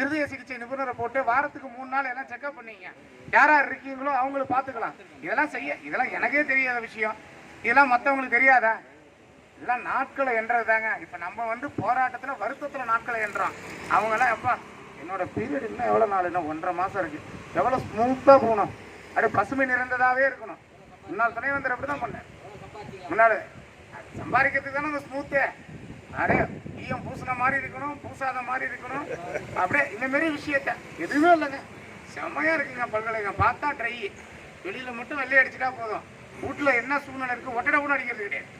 இருதய சிகிச்சை நிபுணரை போட்டு வாரத்துக்கு மூணு நாள் எல்லாம் செக்அப் பண்ணீங்க. யார் யார் இருக்கீங்களோ அவங்கள பார்த்துக்கலாம். இதெல்லாம் செய்ய இதெல்லாம் எனக்கே தெரியாத விஷயம். இதெல்லாம் மற்றவங்களுக்கு தெரியாதா? இதெல்லாம் நாட்களை என்றதாங்க இப்போ நம்ம வந்து போராட்டத்தில் வருத்தத்தில் நாட்களை என்றோம். அவங்கெல்லாம் எப்பா என்னோட பீரியட் இன்னும் எவ்வளோ நாள்? இன்னும் ஒன்றரை மாதம் இருக்கு. எவ்வளோ ஸ்மூத்தாக போகணும். அப்படியே பசுமை நிறைந்ததாகவே இருக்கணும். முன்னாள் துணைவேந்தர் அப்படி தான் பண்ணேன் முன்னாள் சம்பாதிக்கிறதுக்கு தானே அந்த அரே ஈயம் பூசின மாதிரி இருக்கணும் பூசாத மாதிரி இருக்கணும். அப்படியே இந்த மாதிரி விஷயத்த எதுவுமே இல்லைங்க. செம்மையா இருக்குங்க பல்கலைக்கழகம். பார்த்தா ட்ரை வெளியில மட்டும் வெள்ளை அடிச்சுட்டா போதும். வீட்டுல என்ன சூழ்நிலை இருக்கு? ஒட்டடை கூட அடிக்கிறது கிடையாது.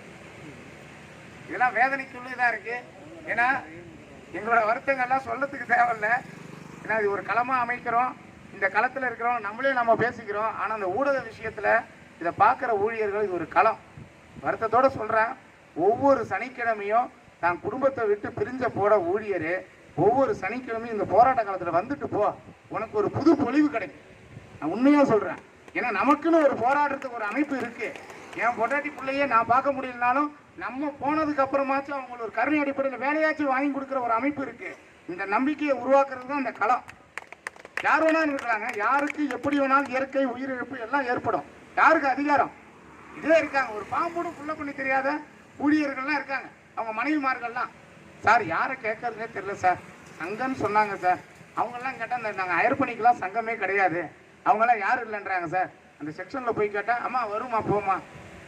இதெல்லாம் வேதனைக்குள்ளதான் இருக்கு. ஏன்னா எங்களோட வருத்தங்கள்லாம் சொல்லத்துக்கு தேவையில்லை. ஏன்னா இது ஒரு களமா அமைக்கிறோம். இந்த களத்துல இருக்கிறோம் நம்மளே நம்ம பேசிக்கிறோம். ஆனா அந்த ஊடக விஷயத்துல இதை பார்க்குற ஊழியர்கள் இது ஒரு களம். வருத்தத்தோட சொல்றேன். ஒவ்வொரு சனிக்கிழமையும் தான் குடும்பத்தை விட்டு பிரிஞ்ச போட ஊழியர் ஒவ்வொரு சனிக்கிழமையும் இந்த போராட்ட காலத்தில் வந்துட்டு போ. உனக்கு ஒரு புது பொலிவு கிடைக்கும். நான் உண்மையாக சொல்கிறேன் ஏன்னா நமக்குன்னு ஒரு போராடுறதுக்கு ஒரு அமைப்பு இருக்குது என் பொட்டாட்டி பிள்ளையே நான் பார்க்க முடியலனாலும் நம்ம போனதுக்கு அப்புறமாச்சும் அவங்களுக்கு ஒரு கருணை அடிப்படையில் வேலையாச்சும் வாங்கி கொடுக்குற ஒரு அமைப்பு இருக்குது இந்த நம்பிக்கையை உருவாக்குறது தான் இந்த களம். யார் வேணாலும் இருக்கிறாங்க யாருக்கு எப்படி வேணாலும் இயற்கை உயிரிழப்பு எல்லாம் ஏற்படும். யாருக்கு அதிகாரம்? இதே இருக்காங்க. ஒரு பாம்போடு புள்ள பண்ணி தெரியாத ஊழியர்கள்லாம் இருக்காங்க. அவங்க மனைவிமார்கள்லாம் சார் யாரை கேட்கறதுனே தெரியல சார். சங்கம்னு சொன்னாங்க சார். அவங்கெல்லாம் கேட்டால் இந்த நாங்கள் ஹயர் பண்ணிக்கலாம் சங்கமே கிடையாது. அவங்கெல்லாம் யாரும் இல்லைன்றாங்க சார். அந்த செக்ஷனில் போய் கேட்டால் அம்மா வருமா போமா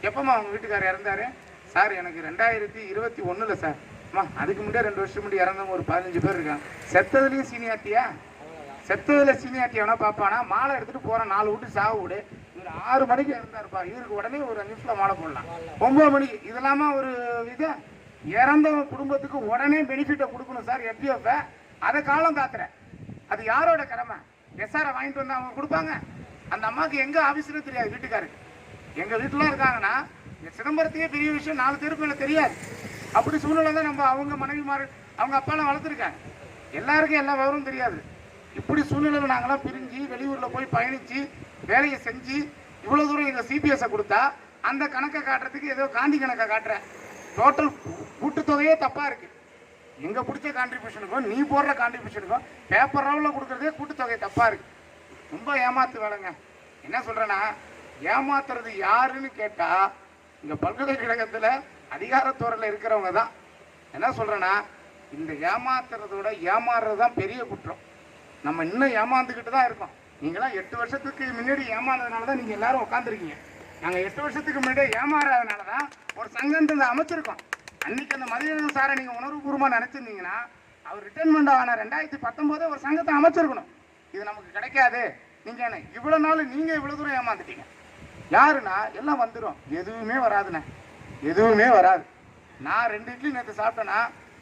எப்போம்மா அவங்க வீட்டுக்காரர் இறந்தாரு? சார் எனக்கு ரெண்டாயிரத்தி இருபத்தி ஒன்றில் சார். அம்மா அதுக்கு முன்னாடி ரெண்டு வருஷம் முன்னாடி இறந்தவங்க ஒரு பதினஞ்சு பேர் இருக்காங்க. செத்ததுலேயும் சீனியாத்தியா செத்ததில் சீனியாட்டி எவனா பார்ப்பானா? மாலை எடுத்துகிட்டு போகிறான் நாலு விட்டு சாவு விடு. இவர் ஆறு மணிக்கு இறந்தாருப்பா. இவருக்கு உடனே ஒரு அஞ்சு நிமிஷத்தில் மாலை போடலாம். ஒம்பது மணிக்கு இதெல்லாமா ஒரு இது? இறந்தவங்க குடும்பத்துக்கு உடனே பெனிஃபிட்டை கொடுக்கணும் சார் எஃபிஎஃப் அதை காலம் காத்துறேன். அது யாரோட கடமை? எஸ்ஆரை வாங்கிட்டு வந்து அவங்க கொடுப்பாங்க. அந்த அம்மாவுக்கு எங்கே ஆஃபீஸ்னு தெரியாது வீட்டுக்காருக்கு எங்கள் வீட்டிலாம் இருக்காங்கன்னா சிதம்பரத்தையே பெரிய விஷயம் நாலு தெருப்பில் தெரியாது. அப்படி சூழ்நிலை தான் நம்ம அவங்க மனைவிமார் அவங்க அப்பாலாம் வளர்த்துருக்காங்க. எல்லாருக்கும் எல்லா விவரமும் தெரியாது. இப்படி சூழ்நிலையில் நாங்களாம் பிரிஞ்சு வெளியூரில் போய் பயணித்து வேலையை செஞ்சு இவ்வளோ தூரம் எங்கள் சிபிஎஸ்ஸை கொடுத்தா அந்த கணக்கை காட்டுறதுக்கு ஏதோ காந்தி கணக்கை காட்டுறேன். டோட்டல் கூட்டுத்தொகையே தப்பாக இருக்குது எங்கே பிடிச்ச கான்ட்ரிபியூஷனுக்கும் நீ போடுற கான்ட்ரிபியூஷனுக்கும் பேப்பர் ரவுண்டில் கொடுக்குறதே கூட்டுத்தொகை தப்பாக இருக்குது ரொம்ப ஏமாத்து வேலைங்க. என்ன சொல்கிறேன்னா ஏமாத்துறது யாருன்னு கேட்டால் இங்கே பல்கலைக்கழகத்தில் அதிகாரத்துறையில் இருக்கிறவங்க தான். என்ன சொல்கிறேன்னா இந்த ஏமாத்துறதோட ஏமாறுறது தான் பெரிய குற்றம். நம்ம இன்னும் ஏமாந்துக்கிட்டு தான் இருக்கோம். நீங்களாம் எட்டு வருஷத்துக்கு முன்னாடி ஏமாறதுனால தான் நீங்கள் எல்லாரும் உட்காந்துருக்கீங்க நாங்கள் எட்டு வருஷத்துக்கு முன்னாடியே ஏமாறாதனால தான் ஒரு சங்கம் அமைச்சிருக்கோம். அன்னைக்கு அந்த மதியம் சாரை நீங்கள் உணர்வுபூர்வமாக நினச்சிருந்தீங்கன்னா அவர் ரிட்டைர்மெண்ட் ஆன ரெண்டாயிரத்தி பத்தொம்போதே ஒரு சங்கத்தை அமைச்சிருக்கணும். இது நமக்கு கிடைக்காது. நீங்கள் என்ன இவ்வளோ நாள் நீங்கள் இவ்வளோ தூரம் ஏமாந்துட்டீங்க. யாருன்னா எல்லாம் வந்துடும் எதுவுமே வராதுண்ணே. எதுவுமே வராது. நான் ரெண்டு இட்லி நேற்று சாப்பிட்டேன்னா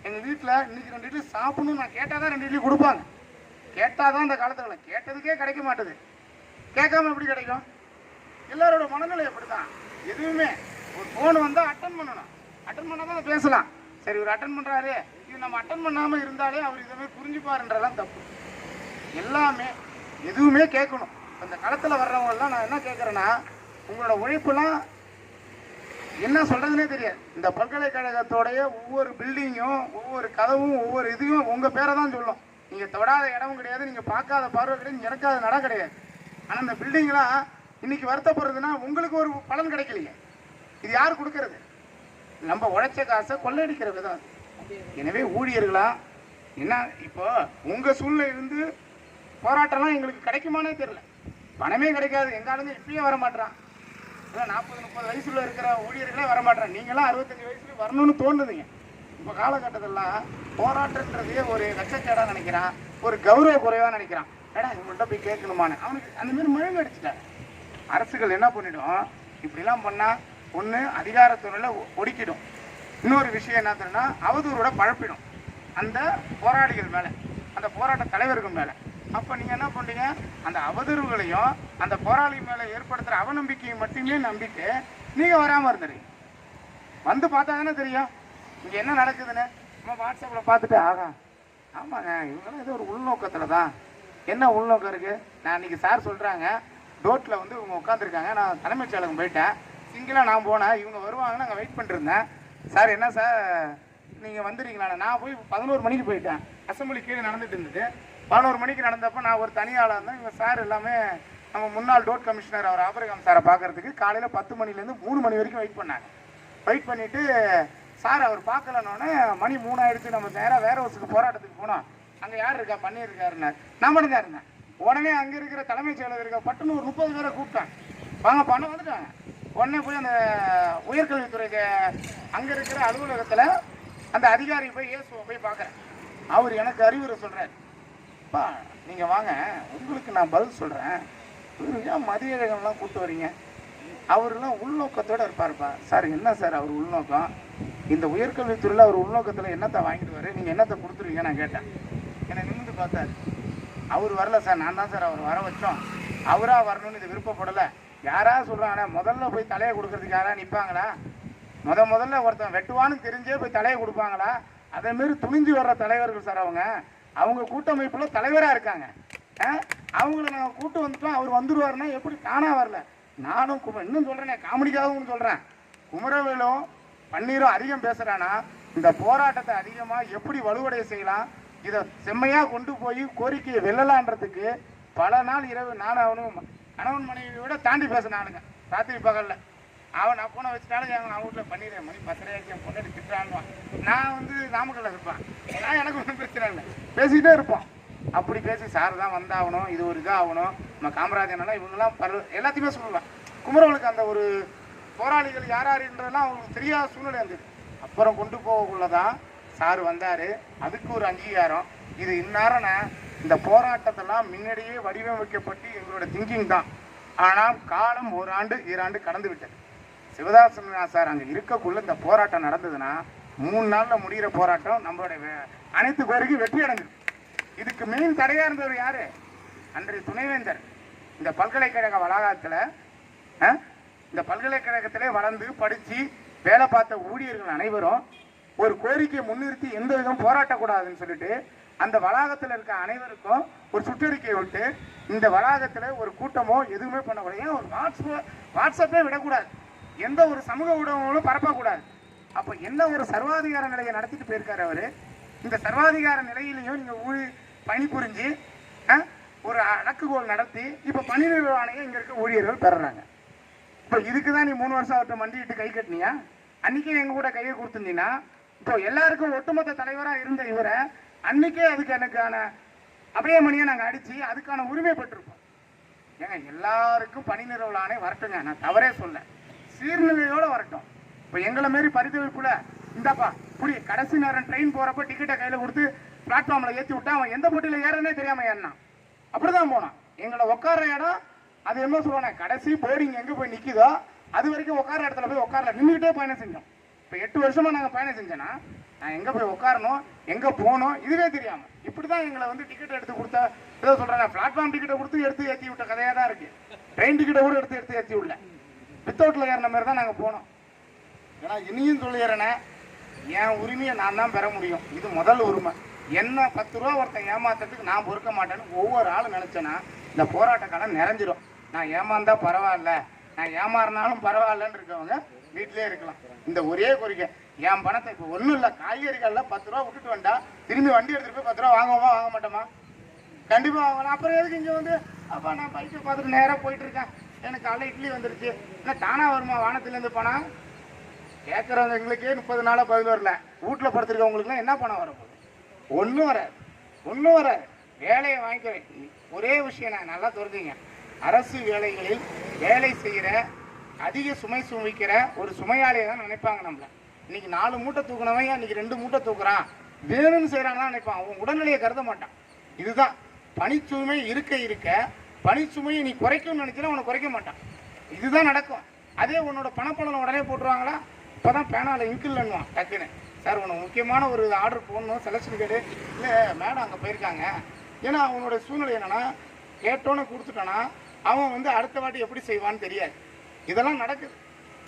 எங்கள் வீட்டில் இன்னைக்கு ரெண்டு இட்லி சாப்பிடணும்னு நான் கேட்டால் தான் ரெண்டு இட்லி கொடுப்பாங்க. கேட்டால் தான் அந்த காலத்தில் கேட்டதுக்கே கிடைக்க மாட்டுது. கேட்காம எப்படி கிடைக்கும்? எல்லாரோட மனநிலை எப்படி தான் எதுவுமே. ஒரு ஃபோன் வந்தால் அட்டன் பண்ணணும். அட்டன் பண்ணால் தான் பேசலாம். சரி இவர் அட்டன் பண்ணுறாரு இது நம்ம அட்டன் பண்ணாமல் இருந்தாலே அவர் இதை மாதிரி புரிஞ்சுப்பாருன்றதெல்லாம் தப்பு. எல்லாமே எதுவுமே கேட்கணும். அந்த களத்தில் வர்றவங்கெல்லாம் நான் என்ன கேட்குறேன்னா உங்களோட உழைப்புலாம் என்ன சொல்கிறதுனே தெரியாது. இந்த பல்கலைக்கழகத்தோடைய ஒவ்வொரு பில்டிங்கும் ஒவ்வொரு கதவும் ஒவ்வொரு இதுவும் உங்கள் பேரை தான் சொல்லும். நீங்கள் தொடாத இடமும் கிடையாது நீங்கள் பார்க்காத பார்வை கிடையாது இறக்காத நட கிடையாது. ஆனால் இந்த பில்டிங்லாம் இன்றைக்கி வருத்தப்படுறதுன்னா உங்களுக்கு ஒரு பலன் கிடைக்கலையே. இது யார் கொடுக்கறது? நம்ம உழைச்ச காசை கொள்ளையடிக்கிற விதம். எனவே ஊழியர்களா என்ன இப்போ உங்க சூழ்நிலை இருந்து போராட்டம்லாம் எங்களுக்கு கிடைக்குமானே தெரியல. பணமே கிடைக்காது. எங்காலும் இப்பயே வர மாட்டான் அதான் நாற்பது முப்பது வயசுல இருக்கிற ஊழியர்களே வரமாட்டான் நீங்களாம் அறுபத்தஞ்சு வயசுல வரணும்னு தோணுதுங்க. இப்போ காலகட்டத்திலாம் போராட்டன்றதே ஒரு கச்சக்கேடா நினைக்கிறான். ஒரு கௌரவ குறைவாக நினைக்கிறான். ஏடா இவங்கள்ட்ட போய் கேட்கணுமான்னு. அவனுக்கு அந்த மாதிரி முழுங்க அடிச்சுட்டார். அரசுகள் என்ன பண்ணிடும்? இப்படிலாம் பண்ணால் ஒன்று அதிகாரத்துறையில் ஒடுக்கிடும். இன்னொரு விஷயம் என்ன தெரியும்னா அவதூறோட பழப்பிடும். அந்த போராளிகள் மேலே அந்த போராட்ட தலைவர்கள் மேலே. அப்போ நீங்கள் என்ன பண்ணுறீங்க அந்த அவதூறுகளையும் அந்த போராளி மேலே ஏற்படுத்துகிற அவநம்பிக்கையை மட்டுமே நம்பிட்டு நீங்கள் வராமல் இருந்துருங்க வந்து பார்த்தா தானே தெரியும். இங்கே என்ன நடக்குதுன்னு? நம்ம வாட்ஸ்அப்பில் பார்த்துட்டு ஆகா ஆமாங்க இவங்கெல்லாம் ஏதோ ஒரு உள்நோக்கத்தில் தான். என்ன உள்நோக்கம் இருக்குது நான் இன்னைக்கு சார் சொல்கிறாங்க ரோட்டில் வந்து இவங்க உட்காந்துருக்காங்க நான் தலைமைச் செயலகம் போயிட்டேன். சிங்கிளாக நான் போனேன். இவங்க வருவாங்கன்னு அங்கே வெயிட் பண்ணிருந்தேன் சார் என்ன சார்? நீங்கள் வந்துடுறீங்களா நான் போய் பதினோரு மணிக்கு போயிட்டேன். அசம்பிளி கீழே நடந்துட்டு இருந்தது. பதினோரு மணிக்கு நடந்தப்போ நான் ஒரு தனியாளாக இருந்தேன். இவங்க சார் எல்லாமே நம்ம முன்னாள் டோட் கமிஷனர் அவர் ஆபரகம் சாரை பார்க்கறதுக்கு காலையில் பத்து மணிலேருந்து மூணு மணி வரைக்கும் வெயிட் பண்ணாங்க வெயிட் பண்ணிவிட்டு சார் அவர் பார்க்கலன்னொடனே மணி மூணாயிடுச்சு. நம்ம நேராக வேற ஹவுஸுக்கு போராட்டத்துக்கு போனோம். அங்கே யார் இருக்கா? பண்ணியிருக்காருன்னார் நான் மட்டும் இருந்தேன். உடனே அங்கே இருக்கிற தலைமைச் செயலர் இருக்க பட்டுன்னு ஒரு முப்பது பேரை கூப்பிட்டாங்க வாங்க பண்ண வந்துட்டாங்க. உடனே போய் அந்த உயர்கல்வித்துறைக்கு அங்கே இருக்கிற அலுவலகத்தில் அந்த அதிகாரி போய் இயேசுவை போய் பார்க்குறேன். அவர் எனக்கு அறிவுரை சொல்கிறார் அப்பா நீங்கள் வாங்க. உங்களுக்கு நான் பதில் சொல்கிறேன் ஏன் மதியழகம்லாம் கூப்பிட்டு வரீங்க? அவர்லாம் உள்நோக்கத்தோடு இருப்பார்ப்பா. சார் என்ன சார் அவர் உள்நோக்கம்? இந்த உயர்கல்வித்துறையில் அவர் உள்நோக்கத்தில் என்னத்தை வாங்கிட்டு வர நீங்கள் என்னத்தை கொடுத்துருவீங்க நான் கேட்டேன். என்னை நிமிந்து பார்த்தாரு. அவர் வரல சார். நான் தான் சார் அவர் வர வச்சோம். அவராக வரணும்னு இது விருப்பப்படலை. யாரா சொல்கிறாங்க முதல்ல போய் தலையை கொடுக்கறதுக்கு யாரா நிற்பாங்களா முத முதல்ல ஒருத்தன் வெட்டுவான்னு தெரிஞ்சே போய் தலையை கொடுப்பாங்களா? அதே துணிஞ்சு வர்ற தலைவர்கள் சார் அவங்க அவங்க கூட்டமைப்புல தலைவராக இருக்காங்க. அவங்கள நான் கூட்டு வந்துட்டோம் அவர் வந்துருவாருன்னா எப்படி? தானா வரல. நானும் கும இன்னும் சொல்கிறேனே காமெடிக்காகவும் சொல்கிறேன் குமரவேலும் பன்னீரும் அதிகம் பேசுகிறானா இந்த போராட்டத்தை அதிகமாக எப்படி வலுவடைய செய்யலாம்? இதை செம்மையாக கொண்டு போய் கோரிக்கையை வெல்லலான்றதுக்கு பல நாள் இரவு நானும் அவனும் கணவன் மனைவியை விட தாண்டி பேசினானுங்க ராத்திரி பகலில். அவன் நான் போன வச்சுட்டாலும் அவன் வீட்டில் பண்ணிடுறேன். மணி பத்தரையாச்சு என் பொண்ணு திட்டுறான்வான் நான் வந்து நாமக்கல்ல இருப்பேன். நான் எனக்கு ஒன்றும் பிரச்சனை இல்லை. பேசிக்கிட்டே இருப்போம். அப்படி பேசி சார் தான் வந்தாகணும் இது ஒரு இதாகணும். நம்ம காமராஜனால இவங்கெல்லாம் பல எல்லாத்தையுமே சொல்லுவேன் குமரவளுக்கு அந்த ஒரு போராளிகள் யார் யாருன்றதெல்லாம் அவங்களுக்கு தெரியாத சூழ்நிலை இருந்தது. அப்புறம் கொண்டு போகக்குள்ளதான் சார் வந்தார். அதுக்கு ஒரு அங்கீகாரம். இது இந்நேரம் நான் இந்த போராட்டத்தெல்லாம் முன்னாடியே வடிவமைக்கப்பட்டு எங்களோட திங்கிங் தான். ஆனால் காலம் ஒரு ஆண்டு ஈராண்டு கடந்து விட்டது. சிவதாசன் சார் அங்கே இருக்கக்குள்ள இந்த போராட்டம் நடந்ததுன்னா மூணு நாளில் முடிகிற போராட்டம் நம்மளுடைய வே- அனைத்து கோரிக்கையும் வெற்றி அடைஞ்சிருக்கு இதுக்கு மெயின் தடையாக இருந்தவர் யார்? அன்றைய துணைவேந்தர். இந்த பல்கலைக்கழக வளாகத்தில் இந்த பல்கலைக்கழகத்திலே வளர்ந்து படித்து வேலை பார்த்த ஊழியர்கள் அனைவரும் ஒரு கோரிக்கையை முன்னிறுத்தி எந்த விதம் போராட்டக்கூடாதுன்னு சொல்லிட்டு அந்த வளாகத்தில் இருக்க அனைவருக்கும் ஒரு சுற்றறிக்கை விட்டு இந்த வளாகத்தில் ஒரு கூட்டமோ எதுவுமே பண்ணக்கூடாது. ஏன்னா ஒரு வாட்ஸ்அப் வாட்ஸ்அப்பே விடக்கூடாது. எந்த ஒரு சமூக ஊடகங்களும் பரப்பக்கூடாது. அப்போ என்ன ஒரு சர்வாதிகார நிலையை நடத்திட்டு போயிருக்காரு அவர்? இந்த சர்வாதிகார நிலையிலையும் நீங்கள் ஊழி பணிபுரிஞ்சு ஒரு அடக்குகோல் நடத்தி இப்போ பணி நிறைவு ஆணையம் இங்கே இருக்க ஊழியர்கள் பெறுறாங்க. இப்போ இதுக்கு தான் நீ மூணு வருஷம் அவர்கிட்ட மண்டிட்டு கை கட்டினியா? அன்றைக்கி எங்கள் கூட கையை கொடுத்துருந்தீங்கன்னா இப்போ எல்லாருக்கும் ஒட்டுமொத்த தலைவராக இருந்த இவரை அன்னைக்கே அதுக்கு எனக்கான அபயமணியை நாங்கள் அடித்து அதுக்கான உரிமை பெற்றிருப்போம். ஏங்க எல்லாருக்கும் பணி நிறுவல் ஆணை வரட்டுங்க நான் தவறே சொல்ல. சீர்நிலையோடு வரட்டும். இப்போ எங்களை மாரி பரிதவிப்பில் இந்தாப்பா புரிய கடைசி நேரம் ட்ரெயின் போகிறப்ப டிக்கெட்டை கையில் கொடுத்து பிளாட்ஃபார்மில் ஏற்றி விட்டா அவன் எந்த போட்டியில் ஏறனே தெரியாமல் ஏறினான். அப்படிதான் போனான். எங்களை உட்கார இடம் அது என்ன சொல்லுவானே கடைசி போர்டிங் எங்கே போய் நிற்குதோ அது வரைக்கும் உட்கார இடத்துல போய் உட்காரல. நின்றுக்கிட்டே பயணம் செஞ்சோம். இப்போ எட்டு வருஷமாக நாங்கள் பயணம் செஞ்சோன்னா நான் எங்கே போய் உட்காரணும்? எங்கே போகணும்? இதுவே தெரியாமல் இப்படி தான் எங்களை வந்து டிக்கெட் எடுத்து கொடுத்தா ஏதோ சொல்கிறாங்க பிளாட்ஃபார்ம் டிக்கெட்டை கொடுத்து எடுத்து ஏற்றி விட்ட கதையாக தான் இருக்குது ட்ரெயின் டிக்கெட்டை கூட எடுத்து எடுத்து ஏற்றி விடல. வித்தவுட்ல ஏறின மாதிரி தான் நாங்கள் போனோம். ஏன்னா இனியும் சொல்லிடுறேனே என் உரிமையை நான் தான் பெற முடியும். இது முதல் உரிமை. என்ன பத்து ரூபா ஒருத்தன் ஏமாத்துறதுக்கு நான் பொறுக்க மாட்டேன்னு ஒவ்வொரு ஆளும் நினச்சேன்னா இந்த போராட்ட காலம் நிறைஞ்சிரும். நான் ஏமாந்தா பரவாயில்ல. நான் ஏமாறினாலும் பரவாயில்லன்னு இருக்கவங்க வீட்டிலே இருக்கலாம். இந்த ஒரே கோரிக்கை. என் பணத்தை இப்போ ஒன்றும் இல்லை காய்கறிகளில் பத்து ரூபா விட்டுட்டு வந்தா திரும்பி வண்டி எடுத்துகிட்டு போய் பத்து ரூபா வாங்குவோமா வாங்க மாட்டோமா? கண்டிப்பாக வாங்கலாம். அப்புறம் எதுக்கு இங்கே வந்து அப்பா நான் பைக்கை பார்த்துட்டு நேராக போயிட்டு இருக்கேன். எனக்கு காலைல இட்லி வந்துருச்சு. என்ன தானா வருமா? வானத்துலேருந்து பணம் கேட்குறவங்களுக்கே முப்பது நாளாக பதில் வரல. வீட்டில் படுத்துருக்கவங்களுக்குலாம் என்ன பணம் வர ஒன்றும் வராது. ஒன்றும் வராது. வேலையை வாங்கிக்கிறேன் ஒரே விஷயம் நான் நல்லா தெரிஞ்சுங்க அரசு வேலைகளில் வேலை செய்கிற அதிக சுமை சுமைக்கிற ஒரு சுமையாளியை தான் நினைப்பாங்க நம்மள. இன்னைக்கு நாலு மூட்டை தூக்குனவன் இன்னைக்கு ரெண்டு மூட்டை தூக்குறான்? வேணும்னு செய்கிறாங்கன்னா நினைப்பான். அவன் உடல்நிலையை கருத மாட்டான். இதுதான். பனிச்சுமை இருக்க இருக்க பனிச்சுமையை நீ குறைக்கணும்னு நினைச்சா அவனை குறைக்க மாட்டான். இதுதான் நடக்கும். அதே உன்னோட பணப்பணம் உடனே போட்டுருவாங்களா? இப்போதான் பேனால இங்கிள்ன்னுவான் டக்குன்னு. சார் உனக்கு முக்கியமான ஒரு ஆர்டர் போடணும் செலெக்ஷன் கேடு. இல்லை மேடம் அங்கே போயிருக்காங்க. ஏன்னா அவனோட சூழ்நிலை என்னன்னா கேட்டோன்னு கொடுத்துட்டோன்னா அவன் வந்து அடுத்த வாட்டி எப்படி செய்வான்னு தெரியாது. இதெல்லாம் நடக்குது.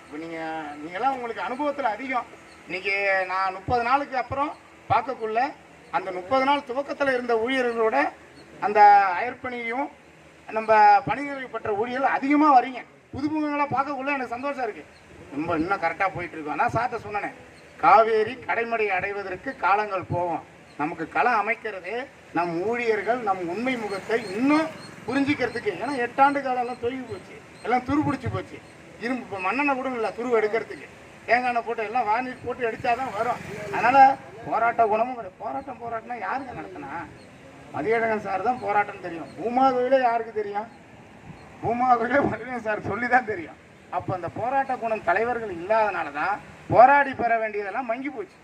இப்போ நீங்கள் நீங்களாம் உங்களுக்கு அனுபவத்தில் அதிகம். இன்னைக்கு நான் முப்பது நாளுக்கு அப்புறம் பார்க்கக்குள்ள அந்த முப்பது நாள் துவக்கத்தில் இருந்த ஊழியர்களோட அந்த அயற்பணியும் நம்ம பணிநிறைவு பெற்ற ஊழியர்கள் அதிகமாக வரீங்க. புதுமுகங்களாக பார்க்கக்குள்ள எனக்கு சந்தோஷம் இருக்குது ரொம்ப இன்னும் கரெக்டாக போயிட்டுருக்கோம் நான் சார்ட்ட சொன்னேனே. காவேரி கடைமடை அடைவதற்கு காலங்கள் போகும். நமக்கு களம் அமைக்கிறது நம் ஊழியர்கள் நம் உண்மை முகத்தை இன்னும் புரிஞ்சிக்கிறதுக்கு. ஏன்னா எட்டாண்டு காலம் எல்லாம் தொய்வு போச்சு. எல்லாம் துரு பிடிச்சி போச்சு. இரும்பு இப்போ மண்ணெண்ணை கூட இல்லை துருவு எடுக்கிறதுக்கு. தேங்காய் எண்ணெய் போட்டு எல்லாம் வாங்கி போட்டு அடித்தாதான் வரும். அதனால போராட்ட குணமும் கிடையாது. போராட்டம் போராட்டம்னா யாருங்க நடத்தினா மதியழகன் சார் தான் போராட்டம் தெரியும். பூமா யாருக்கு தெரியும்? பூமா கோயிலே மதியழகன் சார் சொல்லி தான் தெரியும். அப்போ அந்த போராட்ட குணம் தலைவர்கள் இல்லாதனால தான் போராடி பெற வேண்டியதெல்லாம் மங்கி போச்சு.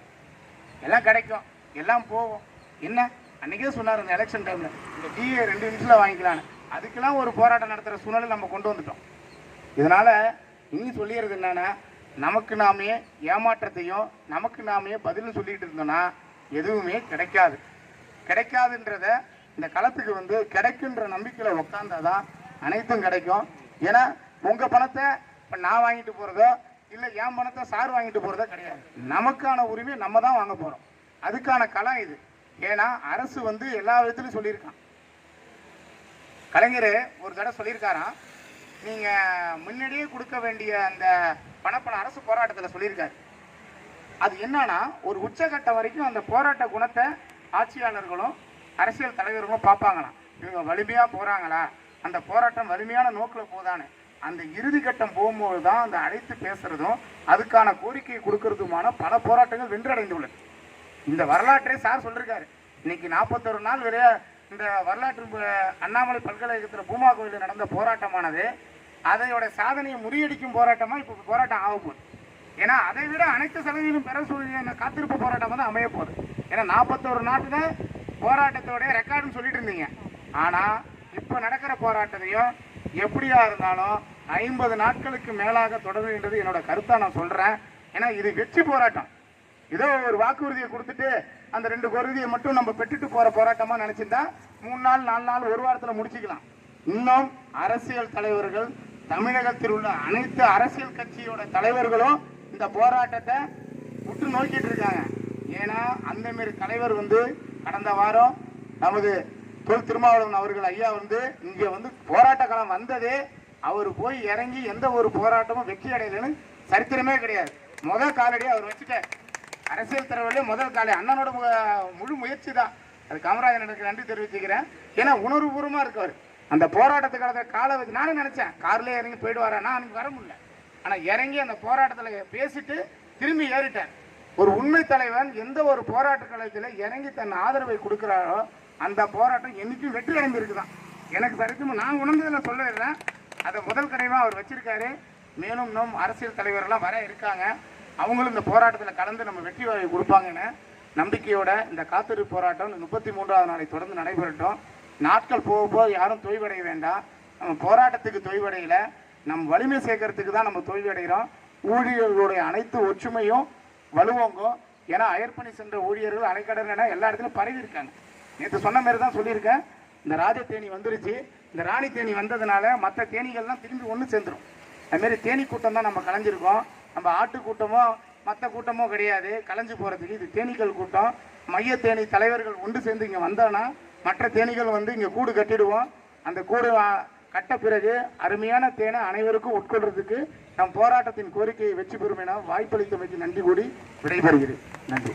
எல்லாம் கிடைக்கும். எல்லாம் போகும். என்ன? அன்றைக்கே சொன்னார் அந்த எலெக்ஷன் டைமில் இந்த டிஏ ரெண்டு நிமிஷத்தில் வாங்கிக்கலான்னு அதுக்கெல்லாம் ஒரு போராட்டம் நடத்துகிற சூழ்நிலை நம்ம கொண்டு வந்துட்டோம். இதனால் இன்னும் சொல்லிடுறது என்னென்னா நமக்கு நாமே ஏமாற்றத்தையும் நமக்கு நாமே பதில் சொல்லிகிட்டு இருந்தோம்னா எதுவுமே கிடைக்காது. கிடைக்காதுன்றத இந்த களத்துக்கு வந்து கிடைக்குன்ற நம்பிக்கையில் உட்காந்தா தான் அனைத்தும் கிடைக்கும். ஏன்னா உங்கள் பணத்தை இப்போ நான் வாங்கிட்டு போகிறதோ இல்லை என் பணத்தை சார் வாங்கிட்டு போகிறதோ கிடையாது. நமக்கான உரிமை நம்ம தான் வாங்க போகிறோம் அதுக்கான களம் இது. ஏன்னா அரசு வந்து எல்லா விதத்துலையும் சொல்லியிருக்கான். கலைஞர் ஒரு தடவை சொல்லியிருக்காராம். நீங்கள் முன்னாடியே கொடுக்க வேண்டிய அந்த பணப்பணம் அரசு போராட்டத்தில் சொல்லியிருக்காரு. அது என்னன்னா ஒரு உச்சகட்டம் வரைக்கும் அந்த போராட்ட குணத்தை ஆட்சியாளர்களும் அரசியல் தலைவர்களும் பார்ப்பாங்களாம். இவங்க வலிமையாக போகிறாங்களா அந்த போராட்டம் வலிமையான நோக்கில் போதானே அந்த இறுதி கட்டம் போகும்போது தான் அந்த அழைத்து பேசுறதும் அதுக்கான கோரிக்கையை கொடுக்கறதுமான பல போராட்டங்கள் வென்றடைந்துள்ளது. இந்த வரலாற்றை சார் சொல்லியிருக்காரு இன்னைக்கு நாற்பத்தொரு நாள் விளையா இந்த வரலாற்று அண்ணாமலை பல்கலைக்கழகத்தில் பூமா கோயிலில் நடந்த போராட்டமானது அதையோட சாதனையை முறியடிக்கும் போராட்டமாக இப்போ போராட்டம் ஆக போகுது. ஏன்னா அதை விட அனைத்து சலுகைகளும் பெற சூழ்நிலை காத்திருப்பு போராட்டம் வந்து அமைய போகுது. ஏன்னா நாற்பத்தோரு நாட்டில் போராட்டத்தோடைய ரெக்கார்டுன்னு சொல்லிட்டு இருந்தீங்க. ஆனால் இப்போ நடக்கிற போராட்டத்தையும் எப்படியா இருந்தாலும் ஐம்பது நாட்களுக்கு மேலாக தொடருகின்றது என்னோட கருத்தாக நான் சொல்கிறேன் ஏன்னா இது வெற்றி போராட்டம். ஏதோ ஒரு வாக்குறுதியை கொடுத்துட்டு அந்த ரெண்டு குருதியை மட்டும் நம்ம பெற்றுட்டு போற போராட்டமா நினைச்சிருந்தா மூணு நாள் நாலு நாள் ஒரு வாரத்துல முடிச்சுக்கலாம். இன்னும் அரசியல் தலைவர்கள் தமிழகத்தில் உள்ள அனைத்து அரசியல் கட்சியோட தலைவர்களும் இந்த போராட்டத்தை உற்று நோக்கிட்டு இருக்காங்க. ஏன்னா அந்த மாரி தலைவர் வந்து கடந்த வாரம் நமது தொல் திருமாவளவன் அவர்கள் ஐயா வந்து இங்க வந்து போராட்ட காலம் வந்ததே அவர் போய் இறங்கி எந்த ஒரு போராட்டமும் வெற்றி அடையலன்னு சரித்திரமே கிடையாது. முத காலடி அவர் வச்சுட்டார். அரசியல் தலைவர்களே முதல் காலை அண்ணனோட மு- முழு முயற்சி தான் அது காமராஜனுக்கு நன்றி தெரிவிச்சுக்கிறேன். ஏன்னா உணர்வுபூர்வமாக இருக்கவர். அந்த போராட்டத்துக்கு கடந்த காலை வச்சு நானும் நினச்சேன் கார்லேயே இறங்கி போயிடுவாரா? நான் அன்னைக்கு வர முடியல. ஆனால் இறங்கி அந்த போராட்டத்தில் பேசிட்டு திரும்பி ஏறிட்டார் ஒரு உண்மை தலைவன் எந்த ஒரு போராட்ட களத்தில் இறங்கி தன் ஆதரவை கொடுக்குறாரோ அந்த போராட்டம் என்றைக்கும் வெற்றி அடைந்திருக்குதான். எனக்கு சரிக்கும் நான் உணர்ந்ததில் சொல்லிடுறேன் அதை முதல் கடையமாக அவர் வச்சிருக்காரு. மேலும் இன்னும் அரசியல் தலைவர்கள்லாம் வர இருக்காங்க. அவங்களும் இந்த போராட்டத்தில் கலந்து நம்ம வெற்றி வாகை கொடுப்பாங்கன்னு நம்பிக்கையோட இந்த காத்திருப்பு போராட்டம் முப்பத்தி மூன்றாவது நாளை தொடர்ந்து நடைபெறட்டும். நாட்கள் போக போக யாரும் தொய்வடைய வேண்டாம். நம்ம போராட்டத்துக்கு தொய்வடையில. நம் வலிமை சேர்க்கறதுக்கு தான் நம்ம தொய்வடைகிறோம். ஊழியர்களுடைய அனைத்து ஒற்றுமையும் வலுவோங்கும். ஏன்னா அயற்பணி சென்ற ஊழியர்கள் அலைக்கடல் என எல்லா இடத்துலையும் பரவி இருக்காங்க. நேற்று சொன்ன மாதிரி தான் சொல்லியிருக்கேன். இந்த ராஜ தேனி வந்துருச்சு. இந்த ராணி தேனி வந்ததுனால மற்ற தேனீகள்லாம் திரும்பி ஒன்று சேர்ந்துரும். அதுமாரி தேனி கூட்டம் தான் நம்ம கலைஞ்சிருக்கோம். நம்ம ஆட்டு கூட்டமோ மற்ற கூட்டமோ கிடையாது. கலைஞ்சு போகிறதுக்கு இது தேனீக்கள் கூட்டம். மைய தேனி தலைவர்கள் ஒன்று சேர்ந்து இங்கே வந்தோன்னா மற்ற தேனீகள் வந்து இங்கே கூடு கட்டிடுவோம். அந்த கூடு கட்ட பிறகு அருமையான தேனை அனைவருக்கும் உட்கொள்றதுக்கு நம் போராட்டத்தின் கோரிக்கையை வெற்றி பெறும் என வாய்ப்பளித்தமைக்கு நன்றி கூடி விடைபெறுகிறேன். நன்றி.